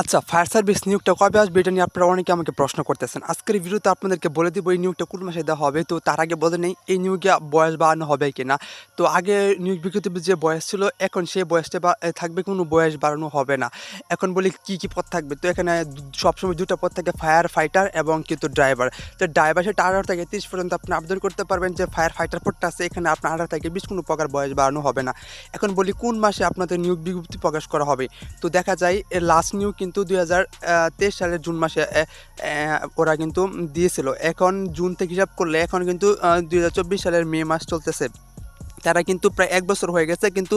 আচ্ছা fire service নিয়োগটা কবে আসবে এটা নিয়ে আপনারা অনেকে আমাকে প্রশ্ন করতেছেন। আজকের ভিডিওতে আপনাদেরকে বলে দিব এই নিয়োগটা কোন মাসে দেওয়া হবে। তো তার আগে বলে নেই, এই নিয়োগে বয়স বাড়ানো হবে কিনা। তো আগে নিয়োগ বিজ্ঞপ্তির যে বয়স ছিল, এখন সেই বয়সটা বা থাকবে কোনো বয়স বাড়ানো হবে না। এখন বলি কি কি পদ থাকবে? তো এখানে সবসময় দুটো পদ থাকে ফায়ার ফাইটার এবং কিন্তু ড্রাইভার তো ড্রাইভার সেটা আঠারো থেকে তিরিশ পর্যন্ত আপনি আবেদন করতে পারবেন যে ফায়ার ফাইটার পদটা আছে, এখানে আপনার আঠারো থেকে বিশ কোনো প্রকার বয়স বাড়ানো হবে না। এখন বলি কোন মাসে আপনাদের নিয়োগ বিজ্ঞপ্তি প্রকাশ করা হবে? তো দেখা যায় লাস্ট নিয়োগ কিন্তু দুই হাজার তেইশ সালের জুন মাসে ওরা কিন্তু দিয়েছিল। এখন জুন থেকে হিসাব করলে এখন কিন্তু দুই হাজার চব্বিশ সালের মে মাস চলতেছে। তারা কিন্তু প্রায় এক বছর হয়ে গেছে, কিন্তু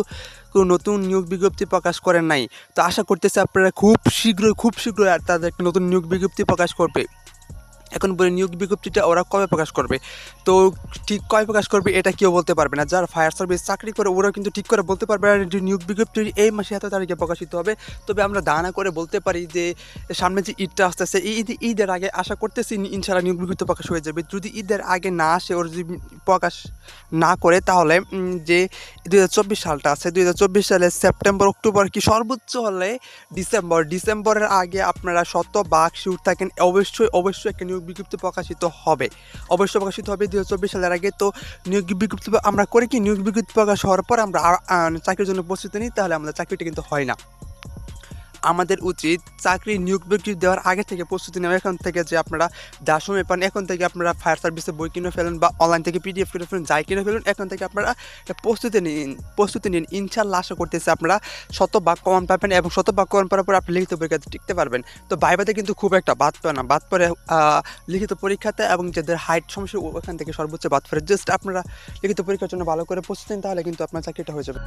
কোনো নতুন নিয়োগ বিজ্ঞপ্তি প্রকাশ করেন নাই। তো আশা করতেছে আপনারা খুব শীঘ্রই খুব শীঘ্রই আর তাদের নতুন নিয়োগ বিজ্ঞপ্তি প্রকাশ করবে। এখন বলে নিয়োগ বিজ্ঞপ্তিটা ওরা কবে প্রকাশ করবে? তো ঠিক কবে প্রকাশ করবে এটা কেউ বলতে পারবে না। যারা ফায়ার সার্ভিস চাকরি করে ওরা কিন্তু ঠিক করে বলতে পারবে না যে নিয়োগ বিজ্ঞপ্তি এই মাসে এত তারিখে প্রকাশিত হবে। তবে আমরা দানা করে বলতে পারি যে সামনে যে ঈদটা আসতেছে ঈদ ঈদের আগে আশা করতেছি ইনশাল্লাহ নিয়োগ বিজ্ঞপ্তি প্রকাশ হয়ে যাবে। যদি ঈদের আগে না আসে, ওর যদি প্রকাশ না করে তাহলে যে দুই হাজার চব্বিশ সালটা আছে, দুই হাজার চব্বিশ সালে সেপ্টেম্বর, অক্টোবর কি সর্বোচ্চ হলে ডিসেম্বর? ডিসেম্বরের আগে আপনারা শত বাঘ শিউর থাকেন, অবশ্যই অবশ্যই একটা নিয়োগ বিজ্ঞপ্তি প্রকাশিত হবে। অবশ্যই প্রকাশিত হবে দুই হাজার চব্বিশ সালের আগে। তো নিয়োগ বিজ্ঞপ্তি আমরা করে কি? নিয়োগ বিজ্ঞপ্তি প্রকাশ হওয়ার পর আমরা চাকরির জন্য প্রস্তুতি নিই, তাহলে আমাদের চাকরিটা কিন্তু হয় না। আমাদের উচিত চাকরি নিয়োগ বিজ্ঞপ্তি দেওয়ার আগে থেকে প্রস্তুতি নেওয়া। এখন থেকে যে আপনারা সময় পান, এখন থেকে আপনারা ফায়ার সার্ভিসে বই কিনে ফেলুন বা অনলাইন থেকে পিডিএফ কিনে ফেলুন, যাই কিনে ফেলুন, এখন থেকে আপনারা প্রস্তুতি নিন প্রস্তুতি নিন। ইনশাল্লাহ আশা করতেছে আপনারা শতভাগ কমন পাবেন এবং শতভাগ কমন পাওয়ার পর আপনি লিখিত পরীক্ষাতে টিকতে পারবেন। তো বাইবাতে কিন্তু খুব একটা বাদ পড়ে না, বাদ পড়ে লিখিত পরীক্ষাতে এবং যাদের হাইট সমস্যা ওখান থেকে সর্বোচ্চ বাদ পড়ে। জাস্ট আপনারা লিখিত পরীক্ষার জন্য ভালো করে প্রস্তুতি নিন, তাহলে কিন্তু আপনার চাকরিটা হয়ে যাবে।